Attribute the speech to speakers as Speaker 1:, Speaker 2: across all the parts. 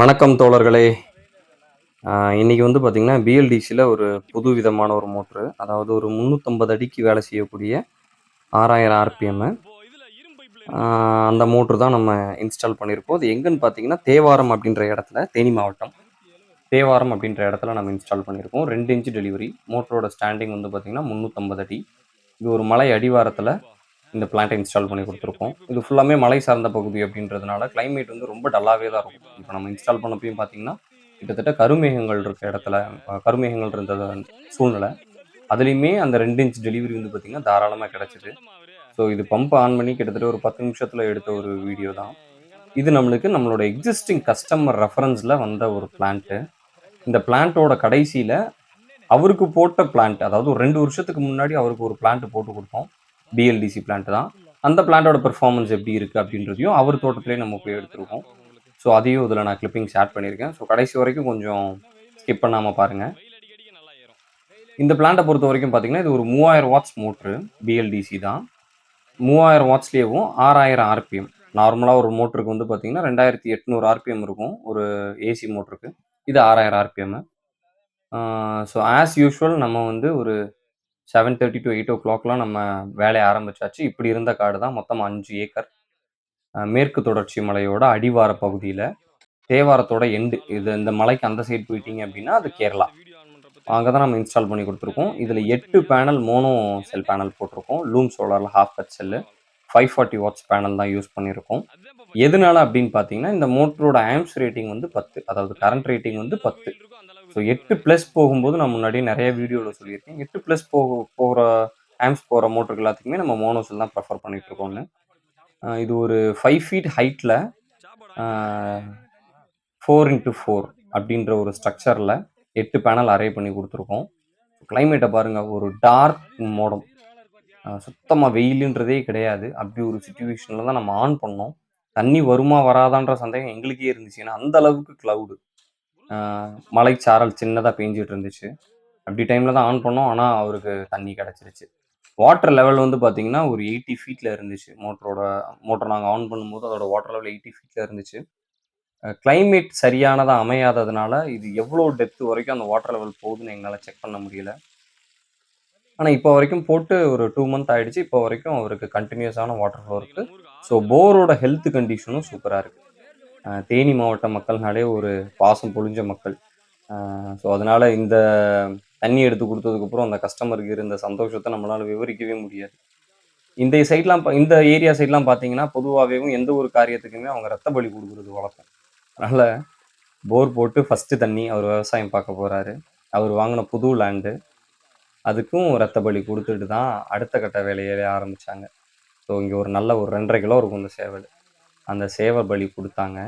Speaker 1: வணக்கம் தோழர்களே. இன்னைக்கு வந்து பார்த்தீங்கன்னா பிஎல்டிசியில் ஒரு புது விதமான ஒரு மோட்ரு அதாவது ஒரு முந்நூற்றம்பது அடிக்கு வேலை செய்யக்கூடிய ஆறாயிரம் ஆர்பிஎம்மு அந்த மோட்ரு தான் நம்ம இன்ஸ்டால் பண்ணியிருக்கோம் அது எங்கன்னு பார்த்தீங்கன்னா தேவாரம் அப்படின்ற இடத்துல தேனி மாவட்டம். தேவாரம் அப்படின்ற இடத்துல நம்ம இன்ஸ்டால் பண்ணியிருக்கோம் ரெண்டு இன்ச்சு டெலிவரி மோட்டரோட ஸ்டாண்டிங் வந்து பார்த்தீங்கன்னா முந்நூற்றம்பது அடி. இது ஒரு மலை அடிவாரத்தில் இந்த பிளான்ட்டை இன்ஸ்டால் பண்ணி கொடுத்துருக்கோம். இது ஃபுல்லாமே மலை சார்ந்த பகுதி அப்படின்றதுனால கிளைமேட் வந்து ரொம்ப டல்லாகவே தான் இருக்கும். இப்போ நம்ம இன்ஸ்டால் பண்ணப்பையும் பார்த்தீங்கன்னா கிட்டத்தட்ட கருமேகங்கள் இருக்க இடத்துல கருமேகங்கள் இருந்த சூழ்நிலை அதுலேயுமே அந்த ரெண்டு இன்ச் டெலிவரி வந்து பார்த்தீங்கன்னா தாராளமாக கிடச்சிது. ஸோ இது பம்ப் ஆன் பண்ணி கிட்டத்தட்ட ஒரு பத்து நிமிஷத்தில் எடுத்த ஒரு வீடியோ தான். இது நம்மளுக்கு நம்மளோட எக்ஸிஸ்டிங் கஸ்டமர் ரெஃபரன்ஸில் வந்த ஒரு பிளான்ட்டு இந்த பிளான்ட்டோட கடைசியில் அவருக்கு போட்ட பிளான்ட் அதாவது ஒரு ரெண்டு வருஷத்துக்கு முன்னாடி அவருக்கு ஒரு பிளான்ட் போட்டு கொடுத்தோம். பிஎல்டிசி பிளான்ட் தான். அந்த பிளான்ட்டோட பெர்ஃபார்மன்ஸ் எப்படி இருக்குது அப்படின்றதையும் அவர் தோட்டத்திலே நம்ம போய் எடுத்திருக்கோம் ஸோ அதையும் இதில் நான் கிளிப்பிங்ஸ் ஆட் பண்ணியிருக்கேன். ஸோ கடைசி வரைக்கும் கொஞ்சம் ஸ்கிப் பண்ணாமல் பாருங்கள் இந்த பிளான்ட்டை பொறுத்த வரைக்கும் பார்த்தீங்கன்னா இது ஒரு மூவாயிரம் வாட்ஸ் மோட்ரு பிஎல்டிசி தான். மூவாயிரம் வாட்ஸ்லேயும் ஆறாயிரம் ஆர்பிஎம் நார்மலாக ஒரு மோட்டருக்கு வந்து பார்த்தீங்கன்னா ரெண்டாயிரத்தி எட்நூறு ஆர்பிஎம் இருக்கும். ஒரு ஏசி மோட்டருக்கு இது ஆறாயிரம் ஆர்பிஎம் ஸோ ஆஸ் யூஷுவல் நம்ம வந்து ஒரு seven thirty to eight o கிளாக்லாம் நம்ம வேலையை ஆரம்பிச்சாச்சு. இப்படி இருந்த காடு தான் மொத்தம் அஞ்சு ஏக்கர். மேற்கு தொடர்ச்சி மலையோட அடிவார பகுதியில். தேவாரத்தோட எண்டு இது இந்த மலைக்கு அந்த சைடு போயிட்டீங்க அப்படின்னா அது கேரளா. அங்கே தான் நம்ம இன்ஸ்டால் பண்ணி கொடுத்துருக்கோம். இதில் எட்டு பேனல் மோனோ செல் பேனல் போட்டிருக்கோம். Loom சோலாரில் half cut cell five forty watts panel தான் யூஸ் பண்ணியிருக்கோம். எதனால அப்படின்னு பார்த்தீங்கன்னா இந்த மோட்டரோட ஆம்ஸ் ரேட்டிங் வந்து பத்து. அதாவது கரண்ட் ரேட்டிங் வந்து பத்து. ஸோ எட்டு ப்ளஸ் போகும்போது நான் முன்னாடி நிறைய வீடியோவில் சொல்லியிருக்கேன். எட்டு ப்ளஸ் போக போகிற ஆம்ஸ் போகிற மோட்டருக்கு எல்லாத்துக்குமே நம்ம மோனோசல் தான் ப்ரெஃபர் பண்ணிட்டுருக்கோன்னு இது ஒரு ஃபைவ் ஃபீட் ஹைட்டில் ஃபோர் இன்ட்டு ஃபோர் அப்படின்ற ஒரு ஸ்ட்ரக்சரில் எட்டு பேனல் அரே பண்ணி கொடுத்துருக்கோம். கிளைமேட்டை பாருங்கள் ஒரு டார்க் மோடம் சுத்தமாக வெயிலுன்றதே கிடையாது. அப்படி ஒரு சுச்சுவேஷனில் தான் நம்ம ஆன் பண்ணோம். தண்ணி வருமா வராதான்ற சந்தேகம் எங்களுக்கே இருந்துச்சு. ஏன்னா அந்த அளவுக்கு க்ளவுடு மலைச்சாரல் சின்னதாக பேஞ்சிட்டு இருந்துச்சு அப்படி டைமில் தான் ஆன் பண்ணோம். ஆனால் அவருக்கு தண்ணி கிடச்சிருச்சு. வாட்டர் லெவல் வந்து பார்த்தீங்கன்னா ஒரு எயிட்டி ஃபீட்டில் இருந்துச்சு. மோட்டரோட மோட்டர் நாங்கள் ஆன் பண்ணும்போது அதோட வாட்டர் லெவல் எயிட்டி ஃபீட்டில் இருந்துச்சு. கிளைமேட் சரியானதாக அமையாததுனால இது எவ்வளோ டெப்த் வரைக்கும் அந்த வாட்டர் லெவல் போகுதுன்னு எங்களால் செக் பண்ண முடியல. ஆனால் இப்போ வரைக்கும் போட்டு ஒரு டூ மந்த் ஆகிடுச்சு இப்போ வரைக்கும் அவருக்கு கண்டினியூஸான வாட்டர் ஃப்ளோ இருக்குது ஸோ போரோட ஹெல்த் கண்டிஷனும் சூப்பராக இருக்குது தேனி மாவட்ட மக்கள்னாலே ஒரு பாசம் பொழிஞ்ச மக்கள். ஸோ அதனால் இந்த தண்ணி எடுத்து கொடுத்ததுக்கப்புறம் அந்த கஸ்டமருக்கு இருந்த சந்தோஷத்தை நம்மளால் விவரிக்கவே முடியாது. இந்த சைட்லாம் இந்த ஏரியா சைட்லாம் பார்த்தீங்கன்னா பொதுவாகவேவும் எந்த ஒரு காரியத்துக்குமே அவங்க ரத்த பலி கொடுக்குறது வழக்கம். அதனால் போர் போட்டு ஃபஸ்ட்டு தண்ணி அவர் விவசாயம் பார்க்க போகிறாரு அவர் வாங்கின புது லேண்டு அதுக்கும் ரத்த பலி கொடுத்துட்டு தான் அடுத்த கட்ட வேலையை ஆரம்பித்தாங்க ஸோ இங்கே ஒரு நல்ல ஒரு ரெண்டரை கிலோ இருக்கும் இந்த சேவல். அந்த சேவை பலி கொடுத்தாங்க.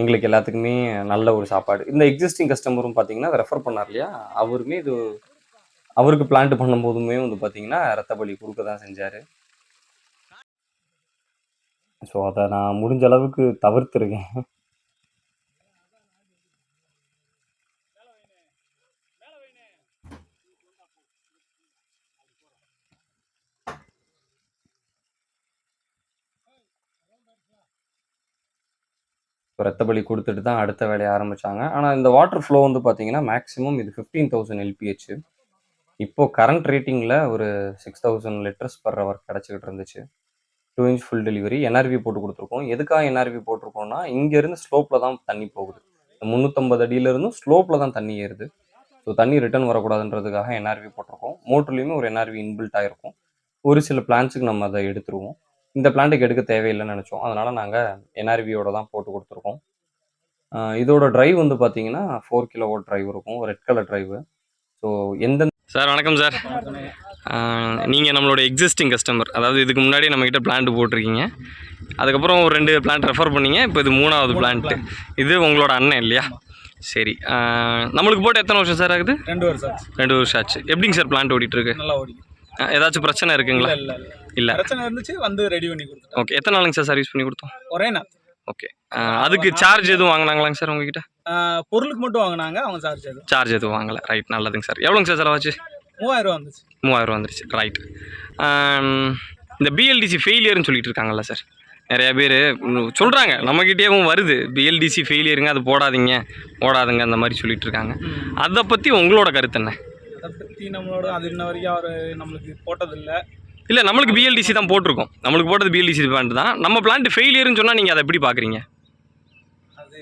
Speaker 1: எங்களுக்கு எல்லாத்துக்குமே நல்ல ஒரு சாப்பாடு. இந்த எக்ஸிஸ்டிங் கஸ்டமரும் பார்த்தீங்கன்னா ரெஃபர் பண்ணார் இல்லையா? அவருமே இது அவருக்கு பிளான்ட் பண்ணும்போதுமே வந்து பார்த்தீங்கன்னா ரத்த பலி கொடுக்க தான் செஞ்சார். ஸோ அதை நான் முடிஞ்ச அளவுக்கு தவிர்த்துருக்கேன். ரத்த பலி கொடுத்துட்டு தான் அடுத்த வேலையை ஆரம்பித்தாங்க ஆனால் இந்த வாட்டர் ஃப்ளோ வந்து பார்த்தீங்கன்னா மேக்ஸிமம் இது ஃபிஃப்டீன் தௌசண்ட் எல்பிஹெச் இப்போ கரண்ட் ரேட்டிங்கில் ஒரு six thousand litres per hour கிடச்சிக்கிட்டு இருந்துச்சு. Two inch full delivery NRV போட்டு கொடுத்துருக்கோம். எதுக்காக என்ஆர்வி போட்டிருக்கோம்னா இங்கேருந்து ஸ்லோப்பில் தான் தண்ணி போகுது. முந்நூற்றம்பது அடியிலேருந்தும் ஸ்லோப்பில் தான் தண்ணி ஏறுது. ஸோ தண்ணி ரிட்டர்ன் வரக்கூடாதுன்றதுக்காக என்ஆர்வி போட்டிருக்கோம். மோட்டர்லேயுமே ஒரு என்ஆர்வி இன்பில்ட் ஆகிருக்கும் ஒரு சில பிளான்ஸுக்கு நம்ம அதை எடுத்துருவோம். இந்த பிளான்ட்டுக்கு எடுக்க தேவையில்லைன்னு நினச்சோம். அதனால் நாங்கள் என்ஆர்வியோட தான் போட்டு கொடுத்துருக்கோம். இதோட டிரைவ் வந்து பார்த்தீங்கன்னா ஃபோர் கிலோ ஓட் டிரைவ் இருக்கும். ரெட் கலர் டிரைவு ஸோ எந்த
Speaker 2: சார் வணக்கம் சார் நீங்கள் நம்மளோட எக்ஸிஸ்டிங் கஸ்டமர் அதாவது இதுக்கு முன்னாடி நம்மக்கிட்ட பிளான்ட் போட்டிருக்கீங்க. அதுக்கப்புறம் ஒரு ரெண்டு பிளான்ட் ரெஃபர் பண்ணீங்க. இப்போ இது மூணாவது பிளான்ட்டு இது உங்களோட அண்ணன் இல்லையா? சரி. நம்மளுக்கு போட்டு எத்தனை வருஷம் சார் ஆகுது?
Speaker 3: ரெண்டு வருஷம் ஆச்சு.
Speaker 2: ரெண்டு வருஷம் ஆச்சு. எப்படிங்க சார் பிளான்ட் ஓடிட்டுருக்கு ஏதாச்சும் பிரச்சனை இருக்குங்களா?
Speaker 3: இல்ல. பிரச்சனை இருந்துச்சு வந்து ரெடி பண்ணி கொடுத்துட்டோம்
Speaker 2: ஓகே எத்தனை நாளுங்க சார் சர்வீஸ் பண்ணி கொடுத்தோம்?
Speaker 3: ஒரே நாள்.
Speaker 2: ஓகே அதுக்கு சார்ஜ் எதுவும் வாங்கினாங்களாங்க சார் உங்ககிட்ட?
Speaker 3: பொருளுக்கு மட்டும் வாங்கினாங்க அவங்க சார்ஜ் எதுவும்.
Speaker 2: சார்ஜ் எதுவும் வாங்கலை. ரைட் நல்லதுங்க சார் எவ்வளோங்க சார் செலவாச்சு?
Speaker 3: மூவாயிரம் ரூபா வந்துச்சு.
Speaker 2: மூவாயிரம் வந்துருச்சு. ரைட் இந்த பிஎல்டிசி ஃபெயிலியர்னு சொல்லிட்டு இருக்காங்கல்ல சார் நிறைய பேர் சொல்கிறாங்க நம்மக்கிட்டேயும் வருது. பிஎல்டிசி ஃபெயிலியருங்க அது போடாதீங்க. போடாதுங்க அந்த மாதிரி சொல்லிட்டு இருக்காங்க. அதை பற்றி உங்களோட கருத்து என்ன?
Speaker 3: அதை பற்றி நம்மளோட அது இன்ன வரைக்கும் அவர் நம்மளுக்கு போட்டதில்லை.
Speaker 2: இல்லை நம்மளுக்கு பிஎல்டிசி தான் போட்டிருக்கோம். நம்மளுக்கு போட்டது பிஎல்டிசி பிளான்ட் தான். நம்ம பிளான்ட் ஃபெயிலியர்னு சொன்னால் நீங்கள் அதை எப்படி பார்க்குறீங்க
Speaker 3: அது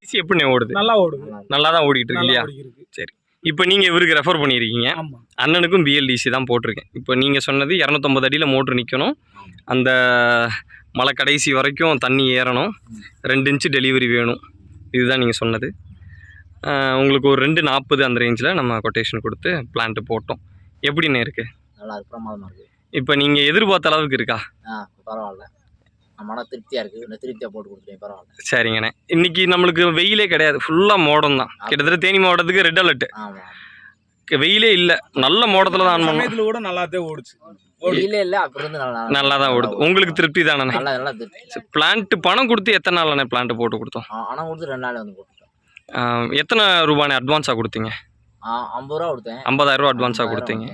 Speaker 2: டிசி எப்படி ஓடுது?
Speaker 3: நல்லா ஓடுது.
Speaker 2: நல்லா தான் ஓடிட்டு இருக்கு. இல்லையா
Speaker 3: ஓடிக்கிருக்கு
Speaker 2: இப்போ நீங்கள் இவருக்கு ரெஃபர் பண்ணியிருக்கீங்க. அண்ணனுக்கும் பிஎல்டிசி தான் போட்டிருக்கேன். இப்போ நீங்கள் சொன்னது இரநூத்தம்பது அடியில் மோட்ரு நிற்கணும் அந்த மலை கடைசி வரைக்கும் தண்ணி ஏறணும். ரெண்டு இன்ச்சு டெலிவரி வேணும். இதுதான் நீங்கள் சொன்னது. உங்களுக்கு ஒரு ரெண்டு நாற்பது அந்த ரேஞ்சில் நம்ம கொட்டேஷன் கொடுத்து பிளான்ட்டு போட்டோம். எப்படிண்ணே இருக்குது
Speaker 4: நல்லா இருக்கு பிரமாதமாக இருக்குது
Speaker 2: இப்போ நீங்கள் எதிர்பார்த்த அளவுக்கு இருக்கா?
Speaker 4: ஆ பரவாயில்ல. நம்ம மன திருப்தியாக இருக்குது இன்னும் திருப்தியாக போட்டு கொடுத்துருக்கேன் பரவாயில்ல.
Speaker 2: சரிங்கண்ணே. இன்னைக்கு நம்மளுக்கு வெயிலே கிடையாது. ஃபுல்லாக மோடம் தான். கிட்டத்தட்ட தேனி மாவட்டத்துக்கு ரெட் அலர்ட்
Speaker 4: ஆமாம்
Speaker 2: வெயிலே இல்லை. நல்ல மோடத்தில் தான்
Speaker 3: சமயத்தில் கூட நல்லாத்தே ஓடுச்சு.
Speaker 4: இல்லை இல்லை அப்புறம் நல்லா
Speaker 2: நல்லா தான் ஓடுது. உங்களுக்கு திருப்தி தானே
Speaker 4: நல்லா நல்லா திருப்தி.
Speaker 2: பிளான்ட் பணம் கொடுத்து எத்தனை நாளாண்ணே பிளான்ட் போட்டு கொடுத்தோம்?
Speaker 4: ஆனால் கொடுத்து ரெண்டு நாள் வந்து போட்டுட்டோம்.
Speaker 2: எத்தனை ரூபாண்ணே அட்வான்ஸாக கொடுத்தீங்க?
Speaker 4: ஆ ஐம்பது ரூபா கொடுத்தேன்.
Speaker 2: ஐம்பதாயிரம் ரூபா அட்வான்ஸாக கொடுத்தீங்க.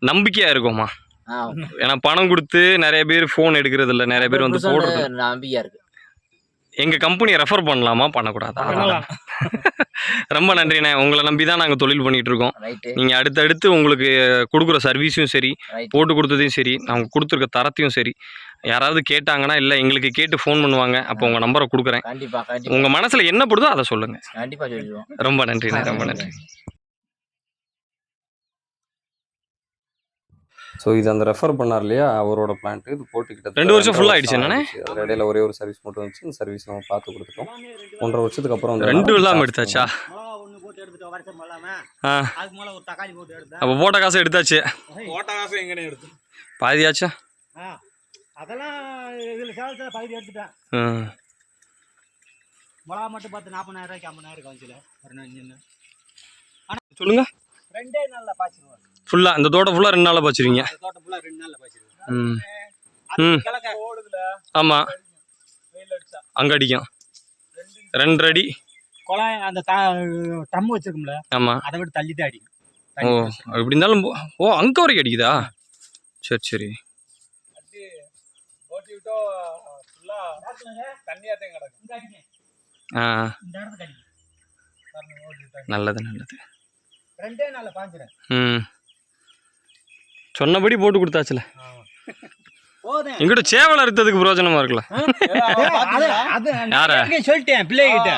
Speaker 4: கொடுத்தேன்.
Speaker 2: நம்பிக்கையாக இருக்குமா
Speaker 4: ஆ.
Speaker 2: ஏன்னா பணம் கொடுத்து நிறைய பேர் ஃபோன் எடுக்கிறது இல்லை. நிறைய பேர் வந்து போடுறது. இல்ல.
Speaker 4: நம்பிக்கையாக இருக்குது
Speaker 2: எங்கள் கம்பெனியை ரெஃபர் பண்ணலாமா? பண்ணக்கூடாதா? ரொம்ப நன்றிண்ணே. உங்களை நம்பி தான் நாங்கள் தொழில் பண்ணிட்டு இருக்கோம். நீங்கள் அடுத்தடுத்து உங்களுக்கு கொடுக்குற சர்வீஸும் சரி போட்டு கொடுத்ததையும் சரி நாங்கள் கொடுத்துருக்க தரத்தையும் சரி யாராவது கேட்டாங்கன்னா இல்லை எங்களுக்கு கேட்டு ஃபோன் பண்ணுவாங்க அப்போ உங்கள் நம்பரை கொடுக்குறேன். உங்கள் மனசில் என்ன படுதோ அதை சொல்லுங்கள் ரொம்ப நன்றிண்ணே ரொம்ப நன்றி.
Speaker 1: ஸோ இது அந்த ரெஃபர் பண்ணார் இல்லையா? அவரோட பிளான்ட் இது போட்டு
Speaker 2: ரெண்டு வருஷம்
Speaker 1: ரெண்டரை
Speaker 2: ஆயிடுச்சு.
Speaker 1: அதுல இடையில ஒரே ஒரு சர்வீஸ் மட்டும் வந்துச்சு அந்த சர்வீஸ் நம்ம பார்த்து கொடுத்துட்டோம். ஒன்றரை வருஷத்துக்கு அப்புறம் வந்து
Speaker 2: ரெண்டு இல்லாமல் எடுத்தாச்சா?
Speaker 5: போட்டு போட்டு
Speaker 2: அப்போ போட்ட காசு எடுத்தாச்சு.
Speaker 3: ஓட்ட காசு எங்கன்னு எடுத்து
Speaker 2: பாதியாச்சா?
Speaker 5: ஆ. அதெல்லாம் இதில் சேலத்தில் பகுதி எடுத்துட்டேன் மிளகா மட்டும் பார்த்து நாற்பதாயிரம் ரூபாய்க்கு ஐம்பதாயிரம் காமிச்சில பதினஞ்சுன்னு
Speaker 2: சொல்லுங்க.
Speaker 5: ரெண்டே நாளில் பாய்ச்சிருவாங்க.
Speaker 2: ஃபுல்லாக இந்த தோட்டம் ஃபுல்லாக ரெண்டு நாளில் வச்சுருவீங்க
Speaker 5: அந்த தோட்டம் ஃபுல்லாக ரெண்டு நாளில் பாய்ச்சிருவாங்க.
Speaker 2: ம்.
Speaker 5: அது
Speaker 2: ம்.
Speaker 5: கிழக்க
Speaker 3: ஓடுதுல
Speaker 2: ஆமாம் அங்கே அடிக்கும். ரெண்டு அடி.
Speaker 5: குழாய் அந்த டம் வச்சிருக்கோம்ல
Speaker 2: ஆமாம்
Speaker 5: அதை விட்டு தள்ளி தான் அடிக்கும்.
Speaker 2: ஓ. எப்படி இருந்தாலும் ஓ அங்கே வரைக்கும் அடிக்குதா? சரி சரி. நல்லது நல்லது.
Speaker 5: ரெண்டே நாளில் பாய்ச்சிடும்
Speaker 2: ம். சொன்னபடி போட்டு கொடுத்தாச்சுல.
Speaker 5: போதும்
Speaker 2: எங்கிட்ட சேவல் அறுத்ததுக்கு பிரயோஜனமா இருக்குல்ல? யார?
Speaker 5: சொல்லிட்டேன் பிள்ளைகிட்ட.